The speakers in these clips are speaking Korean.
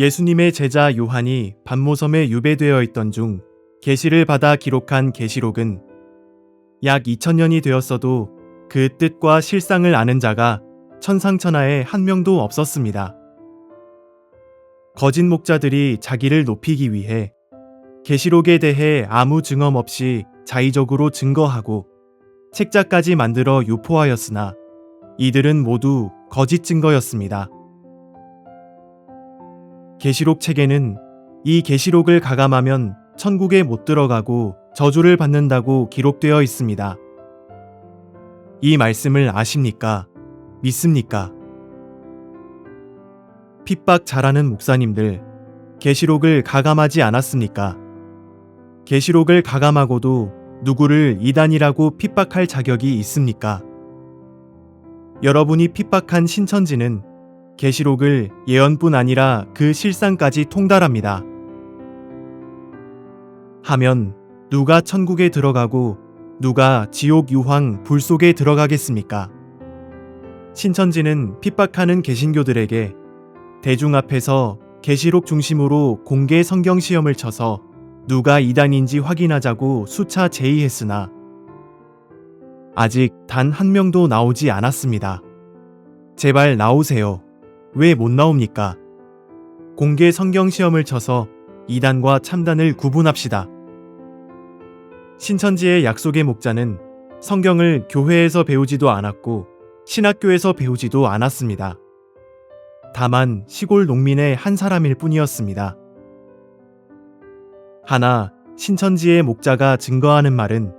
예수님의 제자 요한이 반모섬에 유배되어 있던 중 계시를 받아 기록한 계시록은 약 2000년이 되었어도 그 뜻과 실상을 아는 자가 천상천하에 한 명도 없었습니다. 거짓 목자들이 자기를 높이기 위해 계시록에 대해 아무 증언 없이 자의적으로 증거하고 책자까지 만들어 유포하였으나 이들은 모두 거짓 증거였습니다. 계시록 책에는 이 계시록을 가감하면 천국에 못 들어가고 저주를 받는다고 기록되어 있습니다. 이 말씀을 아십니까? 믿습니까? 핍박 잘하는 목사님들, 계시록을 가감하지 않았습니까? 계시록을 가감하고도 누구를 이단이라고 핍박할 자격이 있습니까? 여러분이 핍박한 신천지는 계시록을 예언뿐 아니라 그 실상까지 통달합니다. 하면 누가 천국에 들어가고 누가 지옥 유황 불 속에 들어가겠습니까? 신천지는 핍박하는 개신교들에게 대중 앞에서 계시록 중심으로 공개 성경 시험을 쳐서 누가 이단인지 확인하자고 수차 제의했으나 아직 단 한 명도 나오지 않았습니다. 제발 나오세요. 왜 못 나옵니까? 공개 성경 시험을 쳐서 이단과 참단을 구분합시다. 신천지의 약속의 목자는 성경을 교회에서 배우지도 않았고 신학교에서 배우지도 않았습니다. 다만 시골 농민의 한 사람일 뿐이었습니다. 하나 신천지의 목자가 증거하는 말은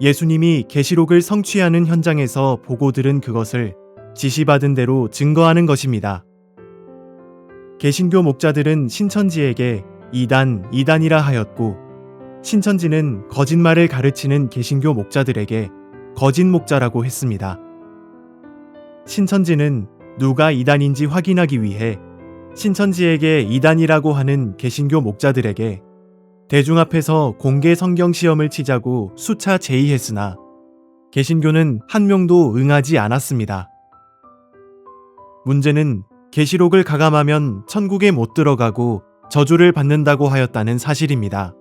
예수님이 계시록을 성취하는 현장에서 보고 들은 그것을 지시받은 대로 증거하는 것입니다. 개신교 목자들은 신천지에게 이단, 이단이라 하였고 신천지는 거짓말을 가르치는 개신교 목자들에게 거짓 목자라고 했습니다. 신천지는 누가 이단인지 확인하기 위해 신천지에게 이단이라고 하는 개신교 목자들에게 대중 앞에서 공개 성경 시험을 치자고 수차 제의했으나 개신교는 한 명도 응하지 않았습니다. 문제는 계시록을 가감하면 천국에 못 들어가고 저주를 받는다고 하였다는 사실입니다.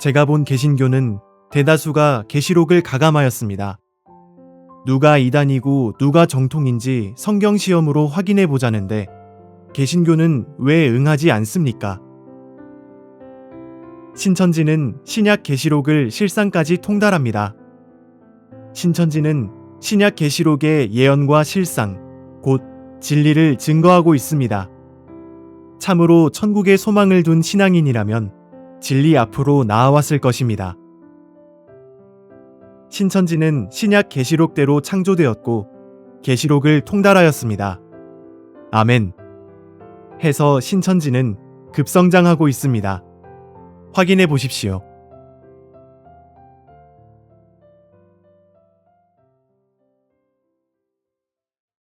제가 본 개신교는 대다수가 계시록을 가감하였습니다. 누가 이단이고 누가 정통인지 성경 시험으로 확인해 보자는데 개신교는 왜 응하지 않습니까? 신천지는 신약 계시록을 실상까지 통달합니다. 신천지는 신약 계시록의 예언과 실상, 곧 진리를 증거하고 있습니다. 참으로 천국에 소망을 둔 신앙인이라면 진리 앞으로 나아왔을 것입니다. 신천지는 신약 계시록대로 창조되었고 계시록을 통달하였습니다. 아멘. 해서 신천지는 급성장하고 있습니다. 확인해 보십시오.